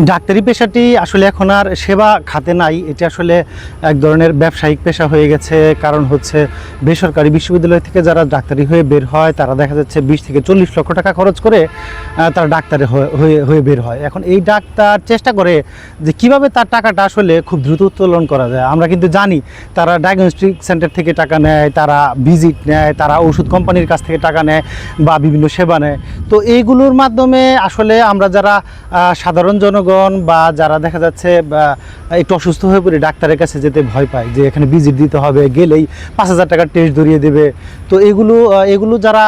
ডাক্তারি পেশাটি আসলে এখন আর সেবা খাতে নাই। এটি আসলে এক ধরনের ব্যবসায়িক পেশা হয়ে গেছে। কারণ হচ্ছে বেসরকারি বিশ্ববিদ্যালয় থেকে যারা ডাক্তারি হয়ে বের হয়, তারা দেখা যাচ্ছে বিশ থেকে চল্লিশ লক্ষ টাকা খরচ করে তারা ডাক্তারে হয়ে- হয়ে বের হয়। এখন এই ডাক্তার চেষ্টা করে যে কীভাবে তার টাকাটা আসলে খুব দ্রুত উত্তোলন করা যায়। আমরা কিন্তু জানি, তারা ডায়াগনস্টিক সেন্টার থেকে টাকা নেয়, তারা ভিজিট নেয়, তারা ওষুধ কোম্পানির কাছ থেকে টাকা নেয় বা বিভিন্ন সেবা নেয়। তো এইগুলোর মাধ্যমে আসলে আমরা যারা সাধারণ জনগণ বা যারা দেখা যাচ্ছে একটু অসুস্থ হয়ে পড়ে ডাক্তারের কাছে যেতে ভয় পায় যে এখানে ভিজিট দিতে হবে, গেলেই পাঁচ হাজার টাকার টেস্ট ধরিয়ে দেবে। তো এগুলো এগুলো যারা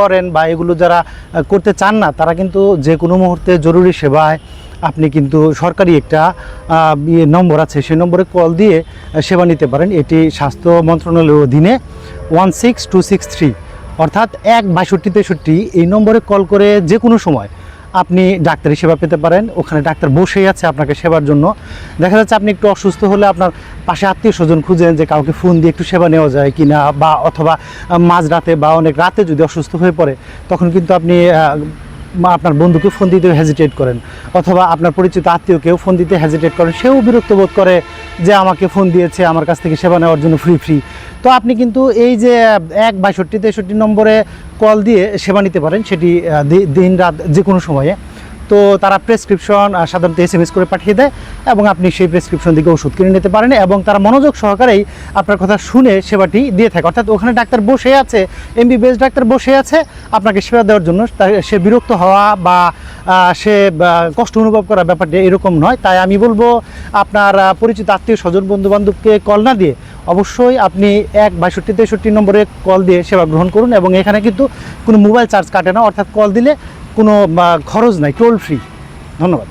করেন বা এগুলো যারা করতে চান না, তারা কিন্তু যে কোনো মুহূর্তে জরুরি সেবায় আপনি কিন্তু সরকারি একটা ইয়ে নম্বর আছে, সেই নম্বরে কল দিয়ে সেবা নিতে পারেন। এটি স্বাস্থ্য মন্ত্রণালয়ের অধীনে one six two six three, অর্থাৎ এক বাষট্টি তেষট্টি, এই নম্বরে কল করে যে কোনো সময় আপনি ডাক্তারি সেবা পেতে পারেন, ওখানে ডাক্তার বসেই আছে আপনাকে সেবার জন্য। দেখা যাচ্ছে আপনি একটু অসুস্থ হলে আপনার পাশে আত্মীয় স্বজন খুঁজেন যে কাউকে ফোন দিয়ে একটু সেবা নেওয়া যায় কি না বা অথবা মাঝরাতে বা অনেক রাতে যদি অসুস্থ হয়ে পড়ে, তখন কিন্তু আপনি আপনার বন্ধুকে ফোন দিতে হেজিটেট করেন। অথবা আপনার পরিচিত আত্মীয়কেও ফোন দিতে হেজিটেট করেন। সেও বিরক্ত বোধ করে যে আমাকে ফোন দিয়েছে, আমার কাছ থেকে সেবা নেওয়ার জন্য ফ্রি ফ্রি তো আপনি কিন্তু এই যে, এক বাষট্টি তেষট্টি নম্বরে কল দিয়ে সেবা নিতে পারেন, সেটি দিন রাত যে কোনো সময়ে। তো তারা প্রেসক্রিপশন সাধারণত এস এম এস করে পাঠিয়ে দেয় এবং আপনি সেই প্রেসক্রিপশন দিকে ওষুধ কিনে নিতে পারেন এবং তারা মনোযোগ সহকারেই আপনার কথা শুনে সেবাটি দিয়ে থাকে। অর্থাৎ ওখানে ডাক্তার বসে আছে, এমবিবিএস ডাক্তার বসে আছে, আপনাকে সেবা দেওয়ার জন্য সে বিরক্ত হওয়া বা সে কষ্ট অনুভব করা ব্যাপারটি এরকম নয়। তাই আমি বলব, আপনার পরিচিত আত্মীয় স্বজন বন্ধু বান্ধবকে কল না দিয়ে অবশ্যই আপনি এক বাষট্টি, তেষট্টি নম্বরে কল দিয়ে সেবা গ্রহণ করুন এবং এখানে কিন্তু কোনো মোবাইল চার্জ কাটে না, অর্থাৎ কল দিলে কোনো খরচ নাই, টোল ফ্রি। ধন্যবাদ।